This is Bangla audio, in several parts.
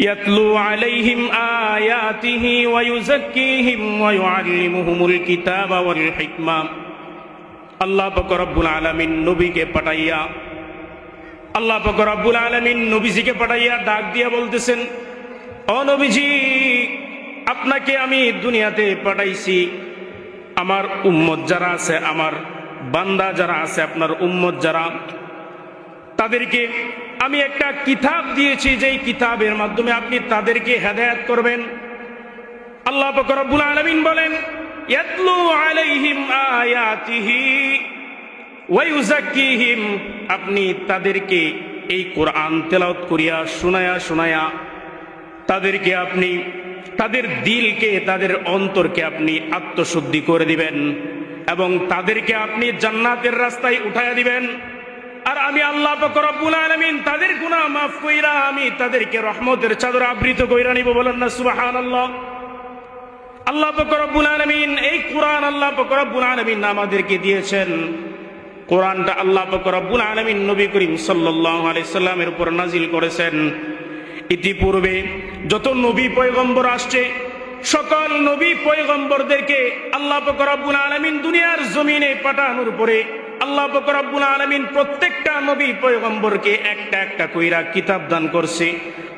يتلو عليهم آياته ويزكيهم ويعلمهم الكتاب والحكمة আল্লাহ পাক রব্বুল আলামিন নবীকে পাঠাইয়া আল্লাহ পাক রব্বুল আলামিন নবীজিকে পাঠাইয়া ডাক দিয়া বলতেছেন ও নবীজি আপনাকে আমি দুনিয়াতে পাঠাইছি আমার উম্মত যারা আছে আমার বান্দা যারা আছে আপনার উম্মত যারা তাদেরকে আমি একটা কিতাব দিয়েছি, যেই কিতাবের মাধ্যমে আপনি তাদেরকে হেদায়াত করবেন। আল্লাহ পাক রব্বুল আলামিন বলেন আলাইহিম আপনি তাদেরকে এই কোরআন তেলাওয়াত করিয়া শোনায়া শোনায়া তাদেরকে আপনি, তাদের দিলকে, তাদের অন্তরকে আপনি আত্মশুদ্ধি করে দিবেন এবং তাদেরকে আপনি জান্নাতের রাস্তায় উঠাইয়া দিবেন। আর আমি আল্লাহ পাক রব্বুল আলামিন তাদের গুনাহ মাফ কইরা আমি তাদেরকে রহমতের চাদর আবৃত কইরা নিব, বলেন না সুবহানাল্লাহ। আল্লাহ পাক রব্বুল আলামিন এই কোরআন আল্লাহ পাক রব্বুল আলামিন আমাদেরকে দিয়েছেন। কোরআনটা আল্লাহ পাক রব্বুল আলামিন নবী করিম সাল্লাল্লাহু আলাইহিসাল্লামের উপর নাজিল করেছেন। ইতিপূর্বে যত নবী পয়গম্বর আসছে, সকল নবী পয়গম্বরদেরকে আল্লাহ পাক রব্বুল আলামিন দুনিয়ার জমিনে পাঠানোর পরে আল্লাহ পাক আলমিন প্রত্যেকটা নবী পয়গম্বরকে একটা একটা কইরা কিতাব দান করছে।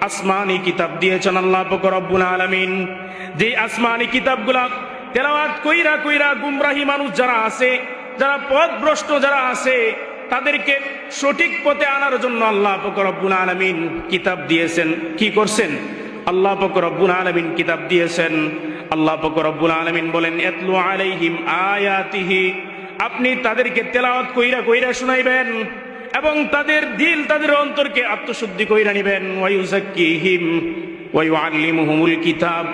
আসমানি কিতাব দিয়েছেন আল্লাহ পাক রব্বুল আলামিন। যে আসমানি কিতাবগুলা তেলাওয়াত কইরা কইরা গুমরাহি মানুষ যারা আছে, যারা পথভ্রষ্ট যারা আছে, তাদেরকে সঠিক পথে আনার জন্য আল্লাহ পাক আলমিন কিতাব দিয়েছেন। কি করছেন? আল্লাহ পাক রব্বুল আলামিন কিতাব দিয়েছেন। আল্লাহ পাক আলমিন বলেন, এতলু আলাইহিম আয়াতিহি আপনি তাদেরকে তেলাওয়াত কইরা কইরা শুনাইবেন এবং তাদের দিল তাদের অন্তরকে আত্মশুদ্ধি কইরা নিবেন। ওয়াইউজাক্কিহিম ওয়াইউআল্লিমুহুমুল কিতাব।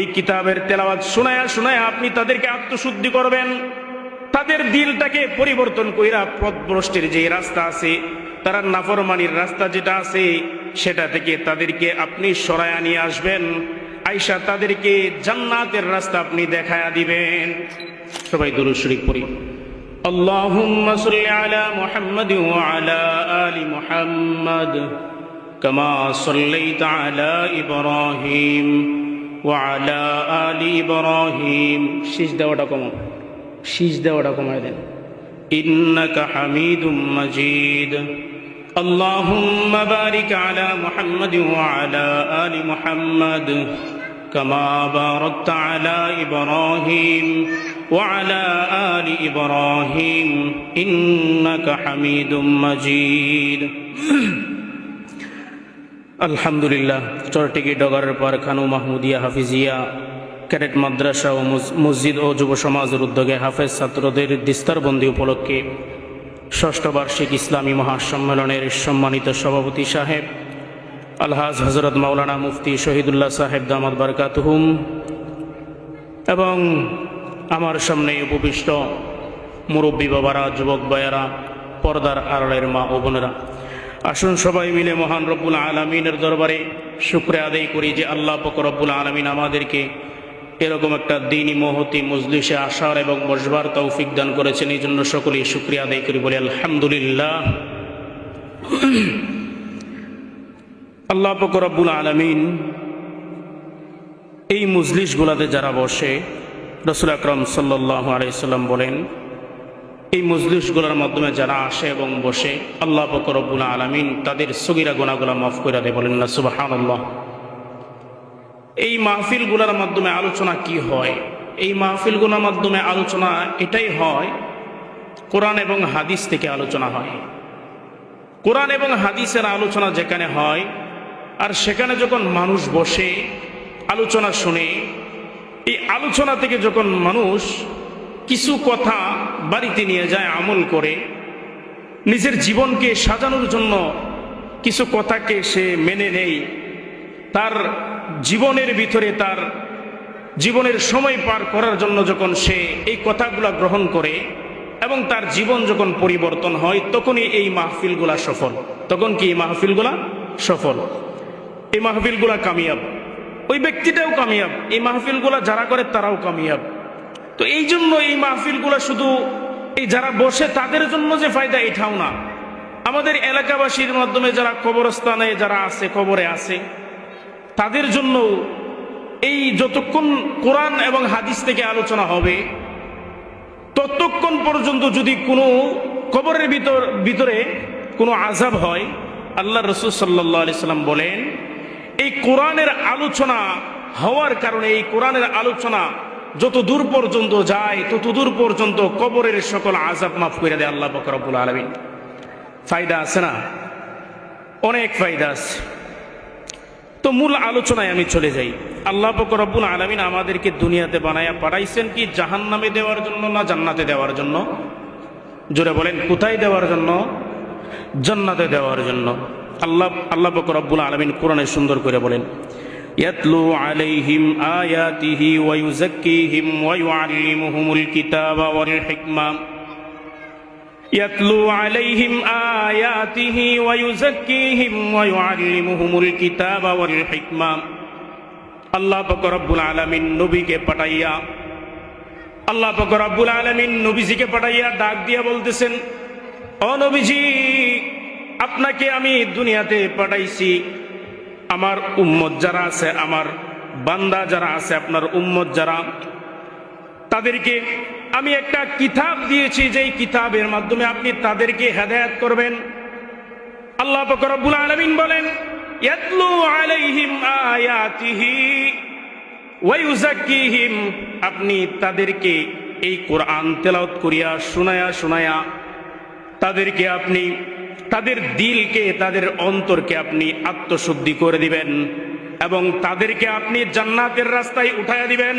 এই কিতাবের তেলাওয়াত শোনায়া শোনায়া আপনি তাদেরকে আত্মশুদ্ধি করবেন। তাদের দিলটাকে পরিবর্তন কইরা পথভ্রষ্টের যে রাস্তা আছে, তারা নাফরমানির রাস্তা যেটা আছে, সেটা থেকে তাদেরকে আপনি সরায়া নিয়ে আসবেন। আইসা তাদেরকে জান্নাতের রাস্তা আপনি দেখায়া দিবেন। সবাই দুরুদ শরীফ পড়ি। اللهم صل على محمد وعلى آل محمد كما صليت على إبراهيم وعلى آل إبراهيم. شيش دعوة كما شيش دعوة إنك حميد مجيد. اللهم بارك على محمد وعلى آل محمد كما باركت على إبراهيم وعلى آل إبراهيم إنك حميد مجيد আলহামদুলিল্লাহ চরটিকি ডগারের পর খানু মাহমুদিয়া হাফিজিয়া ক্যাডেট মাদ্রাসা ও মস- মসজিদ ও যুব সমাজের উদ্যোগে হাফেজ ছাত্রদের দিস্তারবন্দি উপলক্ষে ষষ্ঠ বার্ষিক ইসলামী মহাসম্মেলনের সম্মানিত সভাপতি সাহেব আলহাজ হজরত মাওলানা মুফতি শহীদুল্লাহ সাহেব দামাদ বারকাতহুম এবং আমার সামনে উপবিষ্ট। মুরব্বী বাবারা, যুবক ভাইয়ারা, পর্দার আড়ালের মা ও বোনেরা। আসুন সবাই মিলে মহান রব্বুল আলমিনের দরবারে শুক্রে আদায় করি যে আল্লাহ রব্বুল আলমিন আমাদেরকে এরকম একটা দিনই, মহতি, মজলিসে আসার এবং বসবার তৌফিক দান করেছেন। এই জন্য সকলেই শুক্রিয়া আদায় করি বলি আলহামদুলিল্লাহ। আল্লাহ রব্বুল আলমিন এই মজলিসগুলাতে যারা বসে রসুল আকরম সাল্লাহ আলাইসাল্লাম বলেন, এই মজলিসগুলোর মাধ্যমে যারা আসে এবং বসে, আল্লাহ ফকরবুল আলমিন তাদের সগিরা গোনাগুলা মাফ করে দেয়। বলেন না সুবাহান আল্লাহ এই মাহফিলগুলোর মাধ্যমে আলোচনা কি হয়? এই মাহফিলগুলোর মাধ্যমে আলোচনা এটাই হয়, কোরআন এবং হাদিস থেকে আলোচনা হয়। কোরআন এবং হাদিসের আলোচনা যেখানে হয়, আর সেখানে যখন মানুষ বসে, আলোচনা শুনে এই আলোচনা থেকে যখন মানুষ কিছু কথা বাড়িতে নিয়ে যায়, আমল করে, নিজের জীবনকে সাজানোর জন্য কিছু কথাকে সে মেনে নেই তার জীবনের ভিতরে তার জীবনের সময় পার করার জন্য যখন সে এই কথাগুলা গ্রহণ করে এবং তার জীবন যখন পরিবর্তন হয়, তখনই এই মাহফিলগুলা সফল। তখন কি এই মাহফিলগুলা সফল? এই মাহফিলগুলা কামিয়াব। ওই ব্যক্তিটাও কামিয়াব। এই মাহফিলগুলা যারা করে তারাও কামিয়াব। তো এই জন্য এই মাহফিলগুলা শুধু এই যারা বসে তাদের জন্য যে ফায়দা এটাও না। আমাদের এলাকাবাসীর মাধ্যমে যারা কবরস্থানে যারা আছে, কবরে আছে, তাদের জন্য এই যতক্ষণ কোরআন এবং হাদিস থেকে আলোচনা হবে, ততক্ষণ পর্যন্ত যদি কোনো কবরের ভিতর, ভিতরে কোনো আজাব হয়, আল্লাহ রসুল সাল্লাহ আলি সাল্লাম বলেন এই কোরআনের আলোচনা হওয়ার কারণে, এই কোরআনের আলোচনা যত দূর পর্যন্ত যায়, তত দূর পর্যন্ত কবরের সকল আজাব মাফ করে দেয় আল্লাহ বকরবুল আলমিন। ফায়দা আছে না? অনেক ফায়দা আছে। তো মূল আলোচনায় আমি চলে যাই। আল্লাহ বকরবুল আলমিন আমাদেরকে দুনিয়াতে বানায়া পাঠাইছেন কি জাহান নামে দেওয়ার জন্য না জান্নাতে দেওয়ার জন্য? জোরে বলেন, কোথায় দেওয়ার জন্য? জান্নাতে দেওয়ার জন্য। আল্লাহ আল্লাহ বকরবুল আলমিন কোরআনে সুন্দর করে বলেন, ইয়াতলু আলাইহিম আয়াতিহি ওয়া ইউযাক্কিহিম ওয়া ইউআল্লিমুহুমুল কিতাবা ওয়াল হিকমা। ইয়াতলু আলাইহিম আয়াতিহি ওয়া ইউযাক্কিহিম ওয়া ইউআল্লিমুহুমুল কিতাবা ওয়াল হিকমা। আল্লাহ পাক রব্বুল আলমিন নবীকে পাঠাইয়া, আল্লাহ পাক রব্বুল আলামিন নবীজিকে পাঠাইয়া ডাক দিয়া বলতেছেন, ও আপনাকে আমি দুনিয়াতে পাঠাইছি। আমার উম্মত যারা আছে, আমার বান্দা যারা আছে, আপনার উম্মত যারা, তাদেরকে আমি একটা কিতাব দিয়েছি। যেই কিতাবের মাধ্যমে আপনি তাদেরকে হেদায়াত করবেন। আল্লাহ ফকরবুল আলমিন বলেন আপনি তাদেরকে এই কোরআন তেলাওয়াত করিয়া শুনায়া শুনায়া তাদেরকে আপনি, তাদের দিলকে, তাদের অন্তরকে আপনি আত্মশুদ্ধি করে দিবেন এবং তাদেরকে আপনি জান্নাতের রাস্তায় উঠাইয়া দিবেন।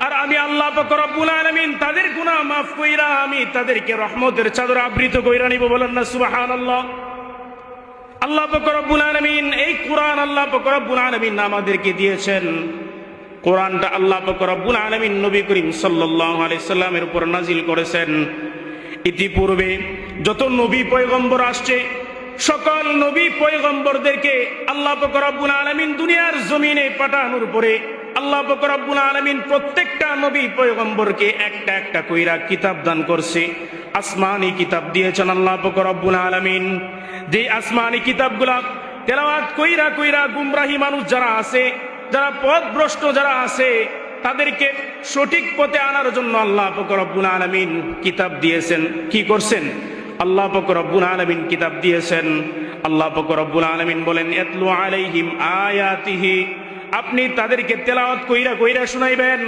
আর আমি আল্লাহ রব্বুল আলমিন তাদের গুনাহ মাফ কইরা আমি তাদেরকে রহমতের চাদর আবৃত কইরা নিব বলেন না সুবাহান আল্লাহ আল্লাহ রব্বুল এই কোরআন আল্লাহ রব্বুল আলমিন আমাদেরকে দিয়েছেন। কোরআনটা আল্লাহ রব্বুল আলমিন নবী করিম সাল্লাহ আলাইসাল্লামের উপর নাজিল করেছেন। ইতিপূর্বে যত নবী পয়গম্বর আসছে, সকল নবী পয়গম্বরদেরকে আল্লাহ রব্বুল আলমিন দুনিয়ার জমিনে পাঠানোর পরে আল্লাহ বকরাবুল আলমিন প্রত্যেকটা নবী পয়গম্বরকে একটা একটা কইরা কিতাব দান করছে। আসমানি কিতাব দিয়েছেন আল্লাহ বকরাবুল আলমিন। যে আসমানি কিতাবগুলা তেলাওয়াত কইরা কইরা গুমরাহি মানুষ যারা আছে, যারা পথভ্রষ্ট যারা আছে, তাদেরকে সঠিক পথে আনার জন্য আল্লাহ ফকরব্বুল আলমিন কিতাব দিয়েছেন। কি করছেন? আল্লাহ ফকরব্বুল আলমিন কিতাব দিয়েছেন। আল্লাহ ফকরব্বুল আলমিন বলেন, এতলু আলাইহিম আয়াতিহি। আপনি তাদেরকে তেলাওয়াত কইরা কইরা শুনাইবেন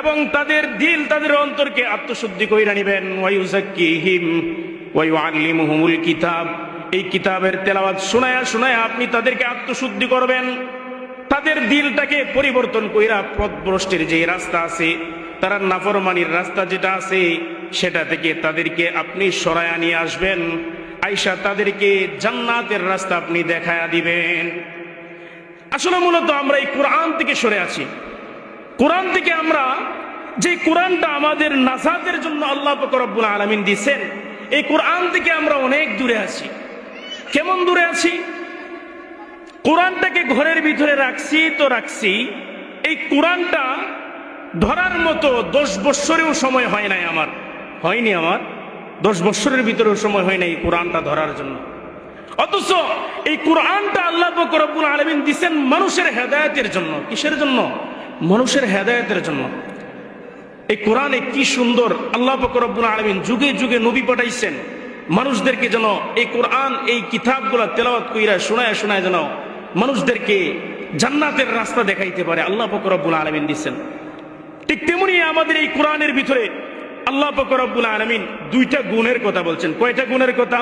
এবং তাদের দিল তাদের অন্তরকে আত্মশুদ্ধি কইরা নিবেন। ওয়াইউজাক্কিহিম ওয়াইউআল্লিমুহুমুল কিতাব। এই কিতাবের তেলাওয়াত শুনায়া শুনায়া আপনি তাদেরকে আত্মশুদ্ধি করবেন। তাদের দিলটাকে পরিবর্তন কইরা পথভ্রষ্টের যে রাস্তা আছে তারা নাফরমানির রাস্তা যেটা আছে, সেটা থেকে তাদেরকে আপনি সরায়া নিয়ে আসবেন। আইসা তাদেরকে জান্নাতের রাস্তা আপনি দেখায়া দিবেন। আসলে মূলত আমরা এই কোরআন থেকে সরে আছি। কোরআন থেকে আমরা যে কোরআনটা আমাদের নাসাদের জন্য আল্লাহ ফকরবুল আলমিন দিচ্ছেন এই কোরআন থেকে আমরা অনেক দূরে আছি। কেমন দূরে আছি? কোরআনটাকে ঘরের ভিতরে রাখছি তো রাখছি, এই কোরআনটা ধরার মতো দশ বৎসরেও সময় হয় নাই আমার। হয়নি আমার। দশ বৎসরের ভিতরেও সময় হয় নাই কোরআনটা ধরার জন্য। অথচ এই কোরআনটা আল্লাহ রব্বুল আলমিন দিচ্ছেন মানুষের হেদায়তের জন্য। কিসের জন্য? মানুষের হেদায়তের জন্য। এই কোরআনে কি সুন্দর আল্লাহ রব্বুল আলমিন যুগে যুগে নবী পাঠাইছেন। মানুষদেরকে যেন এই কোরআন, এই কিতাবগুলো তেলাওয়াত কইরা শোনায় শোনায় যেন মানুষদেরকে জান্নাতের রাস্তা দেখাইতে পারে আল্লাহ রব্বুল আলমিন দিচ্ছেন ঠিক তেমনি আমাদের এই কোরআনের ভিতরে আল্লাহ রব্বুল আলমিন দুইটা গুণের কথা বলছেন কয়টা গুণের কথা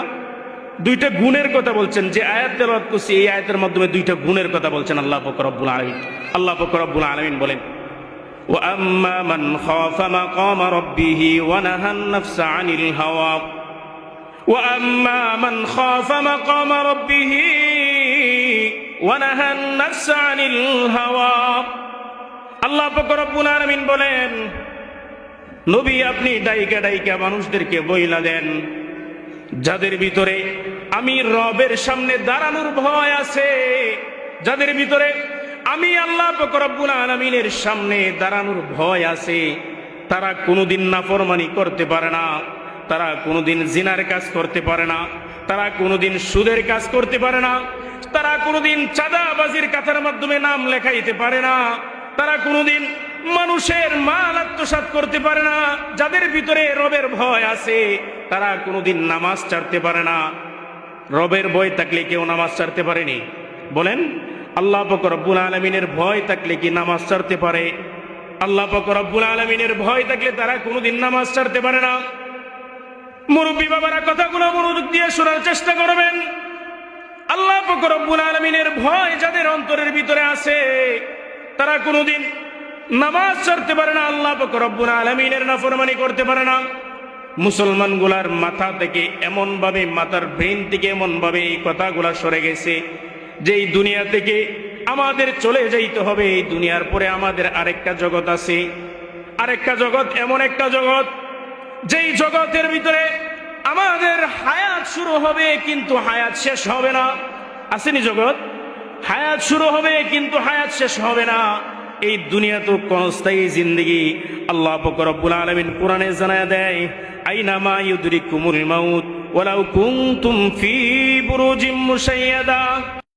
দুইটা গুণের কথা বলছেন যে আয়াত তেলাওয়াত করছি এই আয়াতের মাধ্যমে দুইটা গুণের কথা বলছেন আল্লাহ রব্বুল আলমিন আল্লাহ রব্বুল আলমিন বলেন وأما من خاف مقام ربه ونهى النفس عن الهوى وأما من خاف مقام ربه ونهى النفس عن الهوى আল্লাহ আলামিন বলেন, নবী আপনি ডাইকা ডাইকা মানুষদেরকে বইলা দেন, যাদের ভিতরে আমি রবের সামনে দাঁড়ানোর ভয় আছে, যাদের ভিতরে আমি আল্লাহ রব্বুল আলমিনের সামনে দাঁড়ানোর ভয় আছে, তারা কোনোদিন নাফরমানি করতে পারে না, তারা কোনোদিন জিনার কাজ করতে পারে না, তারা কোনোদিন সুদের কাজ করতে পারে না, তারা কোনোদিন চাঁদাবাজির কাথার মাধ্যমে নাম লেখাইতে পারে না। তারা কোনোদিন মানুষের মাল আত্মসাৎ করতে পারে না, যাদের ভিতরে রবের ভয় আছে, তারা কোনোদিন নামাজ ছাড়তে পারে না। রবের ভয় থাকলে কেউ নামাজ ছাড়তে পারেনি। বলেন, আল্লাহ রব্বুল আলমিনের ভয় থাকলে কি নামাজ ছাড়তে পারে? আল্লাহ রব্বুল আলমিনের ভয় থাকলে তারা কোনোদিন নামাজ ছাড়তে পারে না। মুরব্বী বাবারা, কথাগুলো মনোযোগ দিয়ে শোনার চেষ্টা করবেন। আল্লাহ রব্বুল আলমিনের ভয় যাদের অন্তরের ভিতরে আছে তারা কোনোদিন নামাজ ছাড়তে পারে না, আল্লাহ রব্বুল আলমিনের নাফরমানি করতে পারে না। মুসলমানগুলার মাথা থেকে এমন ভাবে মাথার ব্রেন থেকে এমন ভাবে এই কথাগুলা সরে গেছে যে এই দুনিয়া থেকে আমাদের চলে যাইতে হবে। এই দুনিয়ার পরে আমাদের আরেকটা জগৎ আছে। আরেকটা জগৎ, এমন একটা জগৎ, যেই জগতের ভিতরে আমাদের হায়াত শুরু হবে, কিন্তু হায়াত শেষ হবে না। আসেনি জগৎ? হায়াত শুরু হবে, কিন্তু হায়াত শেষ হবে না। এই দুনিয়া তো কনস্থায়ী জিন্দগি। আল্লাহ বকরবুল আলমিন কোরআনে জানা দেয় আইনামা কুমুরি মাউত ওলাউ কুম তুম ফি বুরুজিম মুশাইয়াদা।